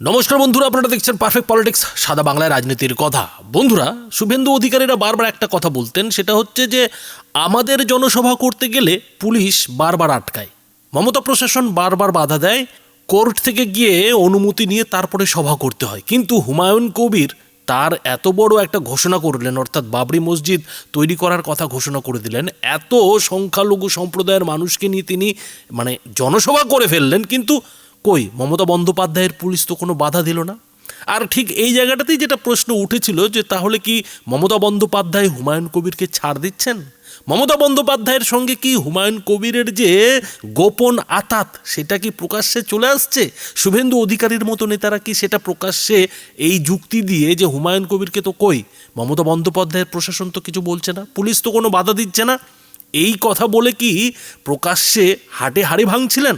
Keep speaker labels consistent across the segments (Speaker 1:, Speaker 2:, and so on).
Speaker 1: নমস্কার বন্ধুরা, আপনারা দেখছেন পারফেক্ট পলিটিক্স সাদা বাংলায় রাজনীতির কথা। বন্ধুরা, শুভেন্দু অধিকারীরা বারবার একটা কথা বলতেন, সেটা হচ্ছে যে আমাদের জনসভা করতে গেলে পুলিশ বারবার আটকায়। মমতা প্রশাসন বারবার বাধা দেয়, কোর্ট থেকে গিয়ে অনুমতি নিয়ে তারপরে সভা করতে হয়। কিন্তু হুমায়ুন কবির তার এত বড় একটা ঘোষণা করলেন, অর্থাৎ বাবরি মসজিদ তৈরি করার কথা ঘোষণা করে দিলেন, এত সংখ্যালঘু সম্প্রদায়ের মানুষকে নিয়ে তিনি মানে জনসভা করে ফেললেন, কিন্তু কই? মমতা বন্দ্যোপাধ্যায়ের পুলিশ তো কোনো বাধা দিল না। আর ঠিক এই জায়গাটাতেই যেটা প্রশ্ন উঠেছিল যে তাহলে কি মমতা বন্দ্যোপাধ্যায় হুমায়ুন কবিরকে ছাড় দিচ্ছেন? মমতা বন্দ্যোপাধ্যায়ের সঙ্গে কি হুমায়ুন কবিরের যে গোপন আতাত, সেটা কি প্রকাশ্যে চলে আসছে? শুভেন্দু অধিকারীর মতো নেতারা কি সেটা প্রকাশ্যে এই যুক্তি দিয়ে যে হুমায়ুন কবিরকে তো কই? মমতা বন্দ্যোপাধ্যায়ের প্রশাসন তো কিছু বলছে না। পুলিশ তো কোনো বাধা দিচ্ছে না। এই কথা বলে কি প্রকাশ্যে হাটে হাড়ি ভাঙছিলেন?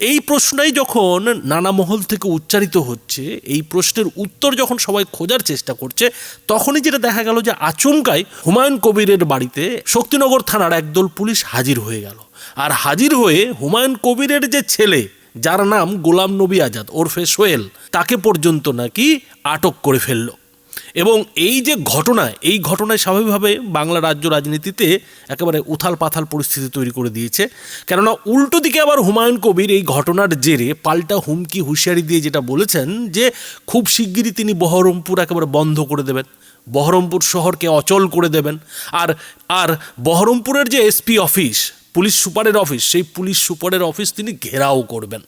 Speaker 1: এই প্রশ্নটাই যখন নানা মহল থেকে উচ্চারিত হচ্ছে, এই প্রশ্নের উত্তর যখন সবাই খোঁজার চেষ্টা করছে, তখনই যেটা দেখা গেল যে আচমকায় হুমায়ুন কবিরের বাড়িতে শক্তিনগর থানার একদল পুলিশ হাজির হয়ে গেল। আর হাজির হয়ে হুমায়ুন কবিরের যে ছেলে, যার নাম গোলাম নবী আজাদ ওরফে সোয়েল তাকে পর্যন্ত নাকি আটক করে ফেলল। এবং এই যে ঘটনা, এই ঘটনায় স্বাভাবিকভাবে বাংলা রাজ্য রাজনীতিতে একেবারে উথাল পাথাল পরিস্থিতি তৈরি করে দিয়েছে। কেননা উল্টো দিকে আবার হুমায়ুন কবির এই ঘটনার জেরে পাল্টা হুমকি, হুঁশিয়ারি দিয়ে যেটা বলেছেন যে খুব শিগগিরই তিনি বহরমপুর একেবারে বন্ধ করে দেবেন। বহরমপুর শহরকে অচল করে দেবেন। আর আর বহরমপুরের যে এসপি অফিস, পুলিশ সুপারের অফিস, সেই পুলিশ সুপারের অফিস তিনি ঘেরাও করবেন।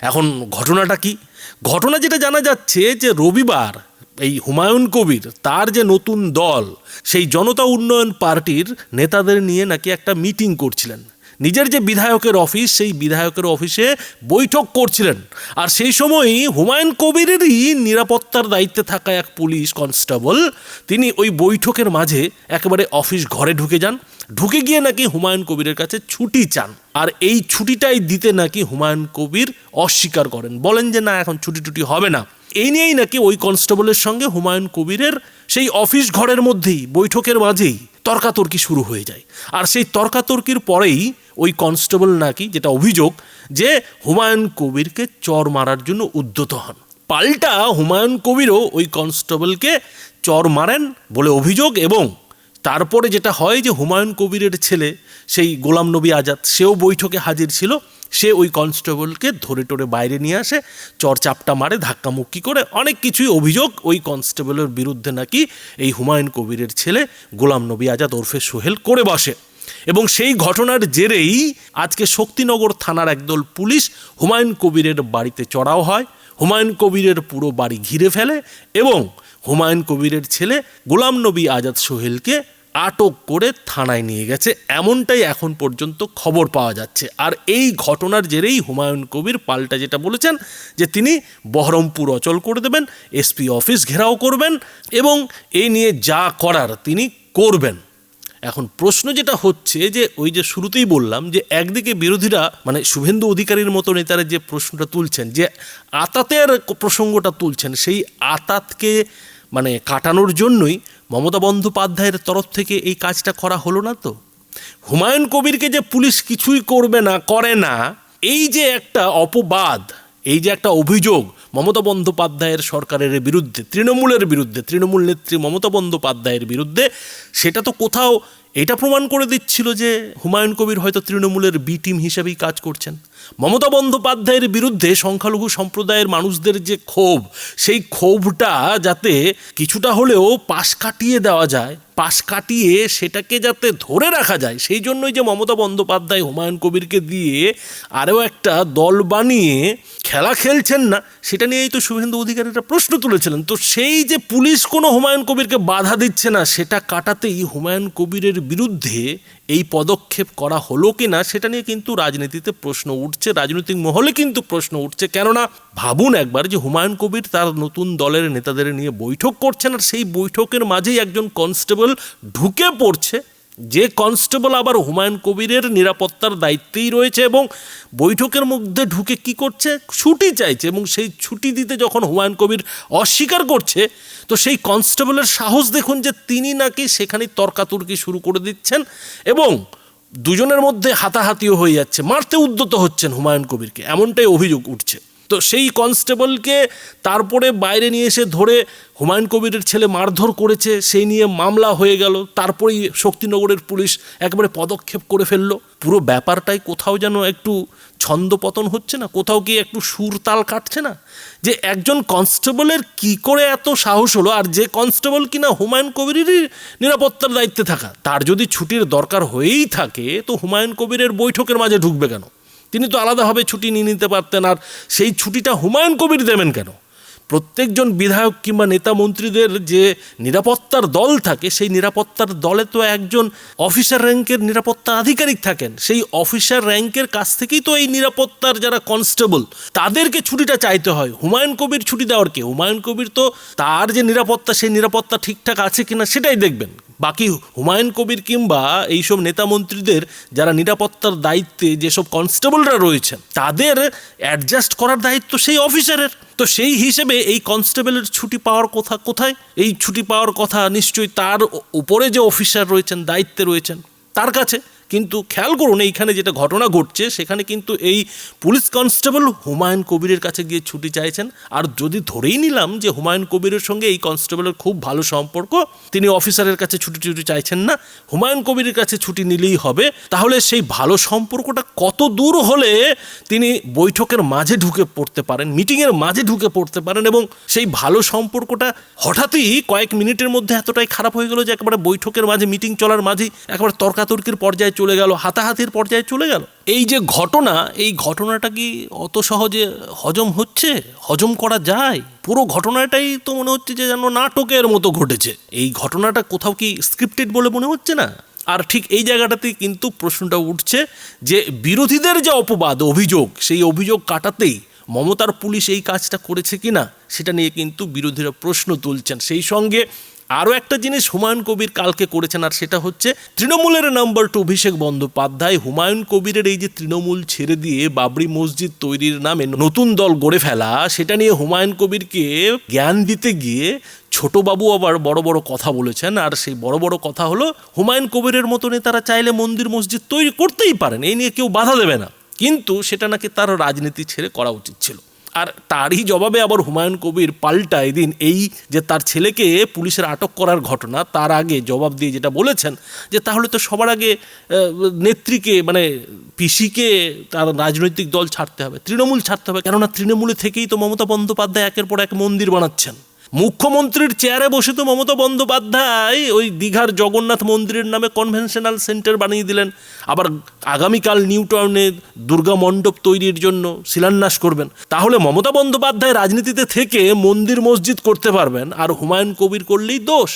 Speaker 1: এখন ঘটনাটা কি? ঘটনা যেটা জানা যাচ্ছে যে রবিবার এই হুমায়ুন কবির, তার যে নতুন দল, সেই জনতা উন্নয়ন পার্টির নেতাদের নিয়ে নাকি একটা মিটিং করছিলেন। নিজের যে বিধায়কের অফিস, সেই বিধায়কের অফিসে বৈঠক করছিলেন। আর সেই সময়ই হুমায়ুন কবিরেরই নিরাপত্তার দায়িত্বে থাকা এক পুলিশ কনস্টেবল, তিনি ওই বৈঠকের মাঝে একেবারে অফিস ঘরে ঢুকে যান। ঢুকে গিয়ে নাকি হুমায়ুন কবিরের কাছে ছুটি চান। আর এই ছুটিটাই দিতে নাকি হুমায়ুন কবির অস্বীকার করেন। বলেন যে, না, এখন ছুটি টুটি হবে না। এই নিয়েই নাকি ওই কনস্টেবলের সঙ্গে হুমায়ুন কবিরের সেই অফিস ঘরের মধ্যেই, বৈঠকের মাঝেই তর্কাতর্কি শুরু হয়ে যায়। আর সেই তর্কাতর্কির পরেই ওই কনস্টেবল নাকি, যেটা অভিযোগ, যে হুমায়ুন কবিরকে চর মারার জন্য উদ্যত হন। পাল্টা হুমায়ুন কবিরও ওই কনস্টেবলকে চর মারেন বলে অভিযোগ এবং তারপরে যেটা হয় যে হুমায়ুন কবিরের ছেলে, সেই গোলাম নবী আজাদ, সেও বৈঠকে হাজির ছিল। সে ওই কনস্টেবলকে ধরে টরে বাইরে নিয়ে আসে, চর চাপটা মারে ধাক্কামুক্কি করে, অনেক কিছুই অভিযোগ ওই কনস্টেবলের বিরুদ্ধে নাকি এই হুমায়ুন কবিরের ছেলে গোলাম নবী আজাদ ওরফে সোহেল করে বসে। এবং সেই ঘটনার জেরেই আজকে শক্তিনগর থানার একদল পুলিশ হুমায়ুন কবিরের বাড়িতে চড়াও হয়। হুমায়ুন কবিরের পুরো বাড়ি ঘিরে ফেলে এবং হুমায়ুন কবিরের ছেলে গোলাম নবী আজাদ সোহেলকে আটক করে থানায় নিয়ে গেছে। এমনটাই এখন পর্যন্ত খবর পাওয়া যাচ্ছে। আর এই ঘটনার জেরেই হুমায়ুন কবির পাল্টা যেটা বলেছেন যে তিনি বহরমপুর অচল করে দেবেন, এসপি অফিস ঘেরাও করবেন এবং এই নিয়ে যা করার তিনি করবেন। এখন প্রশ্ন যেটা হচ্ছে যে ওই যে শুরুতেই বললাম যে একদিকে বিরোধীরা মানে শুভেন্দু অধিকারীর মতো নেতারা যে প্রশ্নটা তুলছেন, যে আতাতের প্রসঙ্গটা তুলছেন, সেই আতাতকে মানে কাটানোর জন্যই মমতা বন্দ্যোপাধ্যায়ের তরফ থেকে এই কাজটা করা হলো না তো? হুমায়ুন কবিরকে যে পুলিশ কিছুই করবে না, করে না, এই যে একটা অপবাদ, এই যে একটা অভিযোগ মমতা বন্দ্যোপাধ্যায়ের সরকারের বিরুদ্ধে, তৃণমূলের বিরুদ্ধে, তৃণমূল নেত্রী মমতা বন্দ্যোপাধ্যায়ের বিরুদ্ধে, সেটা তো কোথাও এটা প্রমাণ করে দিচ্ছিল যে হুমায়ুন কবির হয়তো তৃণমূলের বি টিম হিসেবেই কাজ করছেন। মমতা বন্দ্যোপাধ্যায়ের বিরুদ্ধে সংখ্যালঘু সম্প্রদায়ের মানুষদের যে ক্ষোভ, সেই ক্ষোভটা যাতে কিছুটা হলেও পাশ কাটিয়ে দেওয়া যায় পাশ কাটিয়ে সেটাকে যাতে ধরে রাখা যায়, সেই জন্যই যে মমতা বন্দ্যোপাধ্যায় হুমায়ুন কবিরকে দিয়ে আরও একটা দল বানিয়ে খেলা খেলছেন না, সেটা নিয়েই তো শুভেন্দু অধিকারীরা প্রশ্ন তুলেছিলেন। তো সেই যে পুলিশ কোনো হুমায়ুন কবিরকে বাধা দিচ্ছে না, সেটা কাটাতেই হুমায়ুন কবিরের বিরুদ্ধে এই পদক্ষেপ করা হলো কি না, সেটা নিয়ে কিন্তু রাজনীতিতে প্রশ্ন উঠছে, রাজনৈতিক মহলে কিন্তু প্রশ্ন উঠছে। কেননা ভাবুন একবার যে হুমায়ুন কবির তার নতুন দলের নেতাদের নিয়ে বৈঠক করছেন, আর সেই বৈঠকের মাঝেই একজন কনস্টেবল ঢুকে পড়ছে। যে কনস্টেবল আবার হুমায়ুন কবিরের নিরাপত্তার দায়িত্বেই রয়েছে এবং বৈঠকের মধ্যে ঢুকে কি করছে? ছুটি চাইছে এবং সেই ছুটি দিতে যখন হুমায়ুন কবির অস্বীকার করছে, তো সেই কনস্টেবলের সাহস দেখুন যে তিনি নাকি সেখানে তর্কাতর্কি শুরু করে দিচ্ছেন এবং দুজনের মধ্যে হাতাহাতিও হয়ে যাচ্ছে। মারতে উদ্যত হচ্ছেন হুমায়ুন কবিরকে। এমনটাই অভিযোগ উঠছে। তো সেই কনস্টেবলকে তারপরে বাইরে নিয়ে এসে ধরে হুমায়ুন কবিরের ছেলে মারধর করেছে, সেই নিয়ে মামলা হয়ে গেল। তারপরেই শক্তিনগরের পুলিশ একবারে পদক্ষেপ করে ফেলল। পুরো ব্যাপারটাই কোথাও যেন একটু ছন্দপতন হচ্ছে না? কোথাও কি একটু সুর তাল কাটছে না? যে একজন কনস্টেবলের কি করে এত সাহস হলো? আর যে কনস্টেবল কিনা হুমায়ুন কবিরেরই নিরাপত্তার দায়িত্বে থাকা, তার যদি ছুটির দরকার হয়েই থাকে, তো হুমায়ুন কবিরের বৈঠকের মাঝে ঢুকবে কেন? তিনি তো আলাদাভাবে ছুটি নিয়ে নিতে পারতেন, আর সেই ছুটিটা হুমায়ুন কবির দেবেন কেন? প্রত্যেকজন বিধায়ক কিংবা নেতা মন্ত্রীদের যে নিরাপত্তার দল থাকে, সেই নিরাপত্তার দলে তো একজন অফিসার র্যাঙ্কের নিরাপত্তা আধিকারিক থাকেন। সেই অফিসার র্যাঙ্কের কাছ থেকেই তো এই নিরাপত্তার যারা কনস্টেবল, তাদেরকে ছুটিটা চাইতে হয়। হুমায়ুন কবির ছুটি দেওয়ার কে? হুমায়ুন কবির তো তার যে নিরাপত্তা, সেই নিরাপত্তা ঠিকঠাক আছে কিনা সেটাই দেখবেন। বাকি হুমায়ুন কবির কিংবা এইসব নেতা মন্ত্রীদের যারা নিরাপত্তার দায়িত্বে যেসব কনস্টেবলরা রয়েছেন, তাদের অ্যাডজাস্ট করার দায়িত্ব সেই অফিসারের তো সেই হিসেবে এই কনস্টেবলের ছুটি পাওয়ার কথা কোথায়? এই ছুটি পাওয়ার কথা নিশ্চয়ই তার উপরে যে অফিসার রয়েছেন, দায়িত্বে রয়েছেন, তার কাছে। কিন্তু খেয়াল করুন, এইখানে যেটা ঘটনা ঘটছে, সেখানে কিন্তু এই পুলিশ কনস্টেবল হুমায়ুন কবিরের কাছে গিয়ে ছুটি চাইছেন। আর যদি ধরেই নিলাম যে হুমায়ুন কবিরের সঙ্গে এই কনস্টেবলের খুব ভালো সম্পর্ক, তিনি অফিসারের কাছে ছুটি টুটি চাইছেন না, হুমায়ুন কবিরের কাছে ছুটি নিলেই হবে, তাহলে সেই ভালো সম্পর্কটা কত দূর হলে তিনি বৈঠকের মাঝে ঢুকে পড়তে পারেন, মিটিংয়ের মাঝে ঢুকে পড়তে পারেন এবং সেই ভালো সম্পর্কটা হঠাৎই কয়েক মিনিটের মধ্যে এতটাই খারাপ হয়ে গেল যে একেবারে বৈঠকের মাঝে, মিটিং চলার মাঝে একেবারে তর্কাতর্কির পর্যায়ে চলে গেল, হাতাহাতির পর্যায়ে চলে গেল। এই যে ঘটনা, এই ঘটনাটা কি অত সহজে হজম হচ্ছে? হজম করা যায়? পুরো ঘটনাটাই তো মনে হচ্ছে যে যেন নাটকের মতো ঘটেছে। এই ঘটনাটা কোথাও কি স্ক্রিপ্টেড বলে মনে হচ্ছে না? আর ঠিক এই জায়গাটাতেই কিন্তু প্রশ্নটা উঠছে যে বিরোধীদের যে অপবাদ, অভিযোগ, সেই অভিযোগ কাটাতেই মমতার পুলিশ এই কাজটা করেছে কিনা, সেটা নিয়ে কিন্তু বিরোধীরা প্রশ্ন তুলছেন। সেই সঙ্গে আরও একটা জিনিস হুমায়ুন কবির কালকে করেছেন, আর সেটা হচ্ছে তৃণমূলের নাম্বার টু অভিষেক বন্দ্যোপাধ্যায় হুমায়ুন কবিরের এই যে তৃণমূল ছেড়ে দিয়ে বাবরি মসজিদ তৈরির নামে নতুন দল গড়ে ফেলা, সেটা নিয়ে হুমায়ুন কবিরকে জ্ঞান দিতে গিয়ে ছোটবাবু আবার বড় বড় কথা বলেছেন, আর সেই বড় বড় কথা হলো হুমায়ুন কবিরের মতো নেতারা চাইলে মন্দির মসজিদ তৈরি করতেই পারেন, এই নিয়ে কেউ বাধা দেবে না। কিন্তু সেটা নাকি তার রাজনীতি ছেড়ে করা উচিত ছিল। আর তারই জবাবে আবার হুমায়ুন কবির পাল্টা এদিন এই যে তার ছেলেকে পুলিশের আটক করার ঘটনা, তার আগে জবাব দিয়ে যেটা বলেছেন যে তাহলে তো সবার আগে নেত্রীকে মানে পিসিকে তার রাজনৈতিক দল ছাড়তে হবে, তৃণমূল ছাড়তে হবে। কেননা তৃণমূলে থেকেই তো মমতা বন্দ্যোপাধ্যায় একের পর এক মন্দির বানাচ্ছেন। মুখ্যমন্ত্রীর চেয়ারে বসে তো মমতা বন্দ্যোপাধ্যায় ওই দীঘার জগন্নাথ মন্দিরের নামে কনভেনশনাল সেন্টার বানিয়ে দিলেন আবার আগামীকাল নিউ টাউনে দুর্গা মণ্ডপ তৈরির জন্য শিলান্যাস করবেন তাহলে মমতা বন্দ্যোপাধ্যায় রাজনীতিতে থেকে মন্দির মসজিদ করতে পারবেন আর হুমায়ুন কবির করলেই দোষ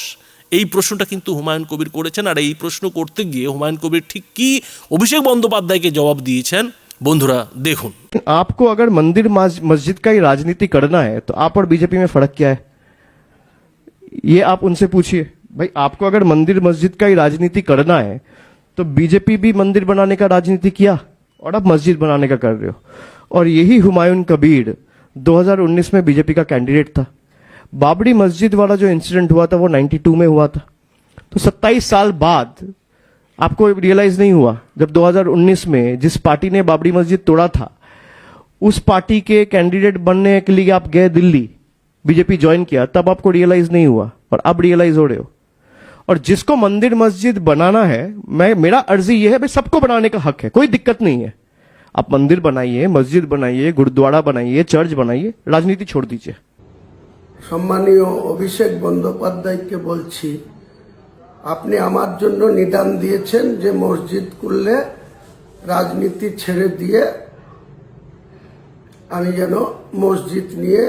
Speaker 1: এই প্রশ্নটা কিন্তু হুমায়ুন কবির করেছেন আর এই প্রশ্ন করতে গিয়ে হুমায়ুন কবির ঠিক কি অভিষেক বন্দ্যোপাধ্যায়কে জবাব দিয়েছেন বন্ধুরা দেখুন
Speaker 2: आपको अगर मंदिर मस- मस्जिद का ही राजनीति करना है तो आप और बीजेपी में फर्क क्या है ये आप उनसे पूछिए। भाई, आपको अगर मंदिर मस्जिद का ही राजनीति करना है तो बीजेपी भी मंदिर बनाने का राजनीति किया और अब मस्जिद बनाने का कर रहे हो। और यही हुमायूं कबीर 2019 में बीजेपी का कैंडिडेट था। बाबरी मस्जिद वाला जो इंसिडेंट हुआ था, वो 92 में हुआ था। तो 27 साल बाद आपको रियलाइज़ नहीं हुआ, जब 2019 में जिस पार्टी ने बाबरी मस्जिद तोड़ा था, उस पार्टी के कैंडिडेट बनने के लिए आप गए दिल्ली। बीजेपी ज्वाइन किया तब आपको रियलाइज नहीं हुआ और अब रियलाइज हो रहे हो और जिसको मंदिर मस्जिद बनाना है मैं मेरा अर्जी यह है भाई सबको बनाने का हक है कोई दिक्कत नहीं है आप मंदिर बनाइए मस्जिद बनाइए गुरुद्वारा बनाइए चर्च बनाइए राजनीति छोड़ दीजिए
Speaker 3: সম্মানীয় অভিষেক বন্দ্যোপাধ্যায়কে বলছি আপনি আমার জন্য নিদান দিয়েছেন যে মসজিদ করলে রাজনীতি ছেড়ে দিয়ে আমি যেন মসজিদ নিয়ে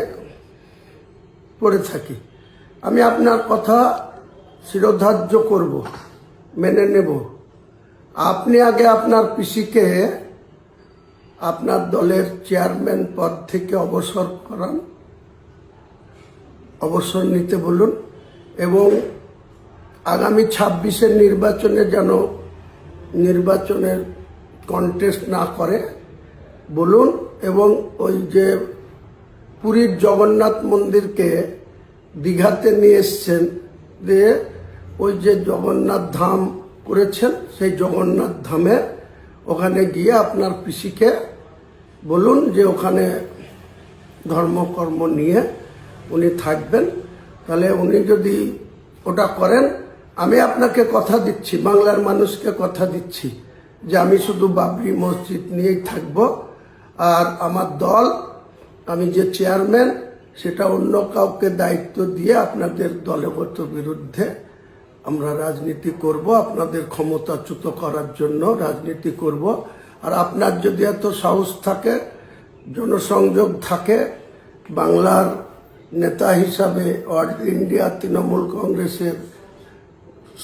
Speaker 3: পড়ে থাকি। আমি আপনার কথা শিরোধার্য করব, মেনে নেব। আপনি আগে আপনার পিসিকে আপনার দলের চেয়ারম্যান পদ থেকে অবসর করান, অবসর নিতে বলুন এবং আগামী ছাব্বিশের নির্বাচনে যেন নির্বাচনের কন্টেস্ট না করে, বলুন এবং ওই যে পুরীর জগন্নাথ মন্দিরকে দীঘাতে নিয়ে এসছেন দিয়ে ওই যে জগন্নাথ ধাম করেছেন, সেই জগন্নাথ ধামে ওখানে গিয়ে আপনার পিসিকে বলুন যে ওখানে ধর্মকর্ম নিয়ে উনি থাকবেন। তাহলে উনি যদি ওটা করেন, আমি আপনাকে কথা দিচ্ছি, বাংলার মানুষকে কথা দিচ্ছি যে আমি শুধু বাবরি মসজিদ নিয়েই থাকব, আর আমার দল আমি যে চেয়ারম্যান, সেটা অন্য কাউকে দায়িত্ব দিয়ে আপনাদের দলগত বিরুদ্ধে আমরা রাজনীতি করব, আপনাদের ক্ষমতাচ্যুত করার জন্য রাজনীতি করব। আর আপনার যদি এত সাহস থাকে, জনসংযোগ থাকে, বাংলার নেতা হিসাবে অল ইন্ডিয়া তৃণমূল কংগ্রেসের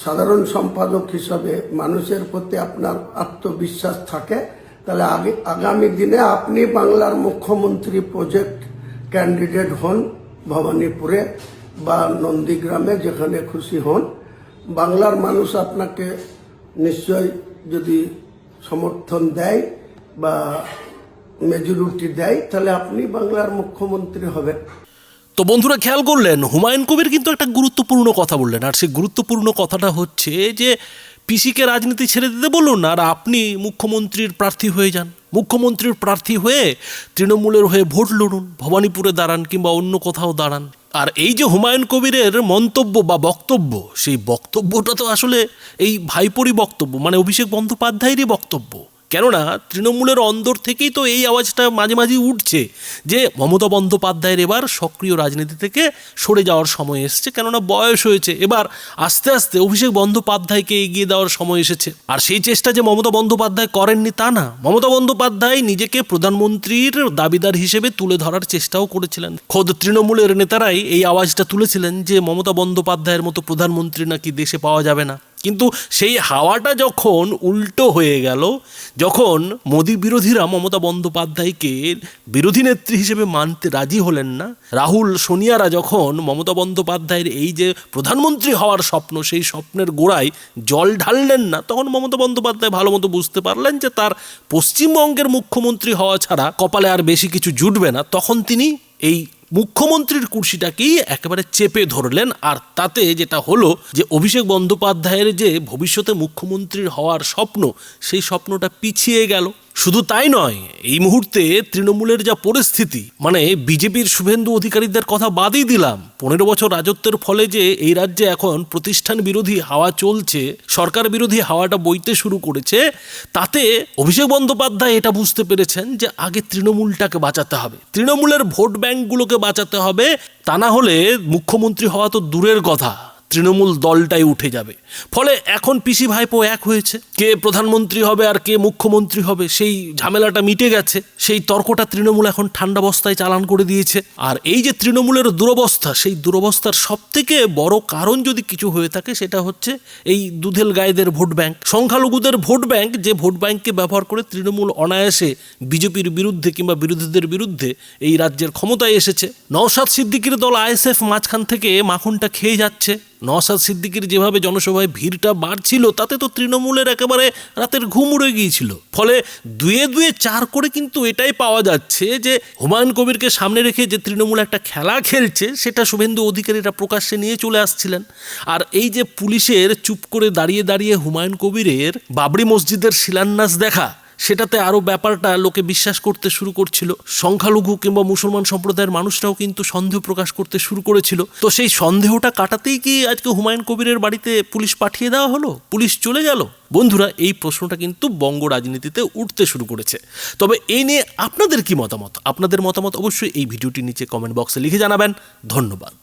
Speaker 3: সাধারণ সম্পাদক হিসাবে মানুষের প্রতি আপনার আত্মবিশ্বাস থাকে তাহলে আগে আগামী দিনে আপনি বাংলার মুখ্যমন্ত্রী প্রজেক্ট ক্যান্ডিডেট হন ভবানীপুরে বা নন্দীগ্রামে যেখানে খুশি হন। বাংলার মানুষ আপনাকে নিশ্চয় যদি সমর্থন দেয় বা মেজরিটি দেয়, তাহলে আপনি বাংলার মুখ্যমন্ত্রী হবেন।
Speaker 1: তো বন্ধুরা, খেয়াল করলেন, হুমায়ুন কবির কিন্তু একটা গুরুত্বপূর্ণ কথা বললেন। আর সেই গুরুত্বপূর্ণ কথাটা হচ্ছে যে পিসিকে রাজনীতি ছেড়ে দিতে বলুন, আর আপনি মুখ্যমন্ত্রীর প্রার্থী হয়ে যান। মুখ্যমন্ত্রীর প্রার্থী হয়ে তৃণমূলের হয়ে ভোট লড়ুন, ভবানীপুরে দাঁড়ান কিংবা অন্য কোথাও দাঁড়ান। আর এই যে হুমায়ুন কবিরের মন্তব্য বা বক্তব্য, সেই বক্তব্যটা তো আসলে এই ভাইপরি বক্তব্য মানে অভিষেক বন্দ্যোপাধ্যায়েরই বক্তব্য। কেননা তৃণমূলের অন্দর থেকেই তো এই আওয়াজটা মাঝে মাঝে উঠছে যে মমতা বন্দ্যোপাধ্যায়ের এবার সক্রিয় রাজনীতি থেকে সরে যাওয়ার সময় এসছে, কেননা বয়স হয়েছে। এবার আস্তে আস্তে অভিষেক বন্দ্যোপাধ্যায়কে এগিয়ে দেওয়ার সময় এসেছে। আর সেই চেষ্টা যে মমতা বন্দ্যোপাধ্যায় করেননি তা না। মমতা বন্দ্যোপাধ্যায় নিজেকে প্রধানমন্ত্রীর দাবিদার হিসেবে তুলে ধরার চেষ্টাও করেছিলেন। খোদ তৃণমূলের নেতারাই এই আওয়াজটা তুলেছিলেন যে মমতা বন্দ্যোপাধ্যায়ের মতো প্রধানমন্ত্রী নাকি দেশে পাওয়া যাবে না। কিন্তু সেই হাওয়াটা যখন উল্টো হয়ে গেল, যখন মোদী বিরোধীরা মমতা বন্দ্যোপাধ্যায়কে বিরোধী নেত্রী হিসেবে মানতে রাজি হলেন না, রাহুল সোনিয়ারা যখন মমতা বন্দ্যোপাধ্যায়ের এই যে প্রধানমন্ত্রী হওয়ার স্বপ্ন, সেই স্বপ্নের গোড়ায় জল ঢাললেন না, তখন মমতা বন্দ্যোপাধ্যায় ভালো মতো বুঝতে পারলেন যে তার পশ্চিমবঙ্গের মুখ্যমন্ত্রী হওয়া ছাড়া কপালে আর বেশি কিছু জুটবে না। তখন তিনি এই মুখ্যমন্ত্রীর কুর্সিটাকেই একেবারে চেপে ধরলেন। আর তাতে যেটা হলো যে অভিষেক বন্দ্যোপাধ্যায়ের যে ভবিষ্যতে মুখ্যমন্ত্রীর হওয়ার স্বপ্ন, সেই স্বপ্নটা পিছিয়ে গেল। শুধু তাই নয়, এই মুহূর্তে তৃণমূলের যা পরিস্থিতি মানে বিজেপির শুভেন্দু অধিকারীদের কথা বাদই দিলাম। পনেরো বছর রাজত্বের ফলে যে এই রাজ্যে এখন প্রতিষ্ঠান বিরোধী হাওয়া চলছে, সরকার বিরোধী হাওয়াটা বইতে শুরু করেছে, তাতে অভিষেক বন্দ্যোপাধ্যায় এটা বুঝতে পেরেছেন যে আগে তৃণমূলটাকে বাঁচাতে হবে। তৃণমূলের ভোট ব্যাঙ্কগুলোকে বাঁচাতে হবে, তা না হলে মুখ্যমন্ত্রী হওয়া তো দূরের কথা। তৃণমূল দলটাই উঠে যাবে। ফলে এখন পিসি ভাইপো এক হয়েছে। কে প্রধানমন্ত্রী হবে আর কে মুখ্যমন্ত্রী হবে, সেই ঝামেলাটা মিটে গেছে। সেই তর্কটা তৃণমূল এখন ঠান্ডা বস্তায় চালান করে দিয়েছে। আর এই যে তৃণমূলের দুরবস্থা, সেই দুরবস্থার সব থেকে বড় কারণ যদি কিছু হয়ে থাকে, সেটা হচ্ছে এই দুধেল গায়েদের ভোট ব্যাংক। সংখ্যালঘুদের ভোট ব্যাংক, যে ভোট ব্যাংককে ব্যবহার করে তৃণমূল অনায়াসে বিজেপির বিরুদ্ধে কিংবা বিরোধীদের বিরুদ্ধে এই রাজ্যের ক্ষমতায় এসেছে। নওশাদ সিদ্দিকির দল আইএসএফ মাঝখান থেকে মাখনটা খেয়ে যাচ্ছে। নওশাদ সিদ্দিকির যেভাবে জনসভায় ভিড়টা বাড়ছিল, তাতে তো তৃণমূলের একেবারে রাতের ঘুম উড়ে গিয়েছিল। ফলে দুয়ে দুয়ে চার করে কিন্তু এটাই পাওয়া যাচ্ছে যে, হুমায়ুন কবিরকে সামনে রেখে যে তৃণমূল একটা খেলা খেলছে, সেটা শুভেন্দু অধিকারীরা প্রকাশ্যে নিয়ে চলে আসছিলেন। আর এই যে পুলিশের চুপ করে দাঁড়িয়ে দাঁড়িয়ে হুমায়ুন কবিরের বাবরি মসজিদের শিলান্যাস দেখা সেটাতে আরও ব্যাপারটা লোকে বিশ্বাস করতে শুরু করছিল। সংখ্যালঘু কিংবা মুসলমান সম্প্রদায়ের মানুষরাও কিন্তু সন্দেহ প্রকাশ করতে শুরু করেছিল। তো সেই সন্দেহটা কাটাতেই কি আজকে হুমায়ুন কবিরের বাড়িতে পুলিশ পাঠিয়ে দেওয়া হলো? পুলিশ চলে গেল? বন্ধুরা, এই প্রশ্নটা কিন্তু বঙ্গ রাজনীতিতে উঠতে শুরু করেছে। তবে এই নিয়ে আপনাদের কি মতামত? আপনাদের মতামত অবশ্যই এই ভিডিওটির নিচে কমেন্ট বক্সে লিখে জানাবেন। ধন্যবাদ।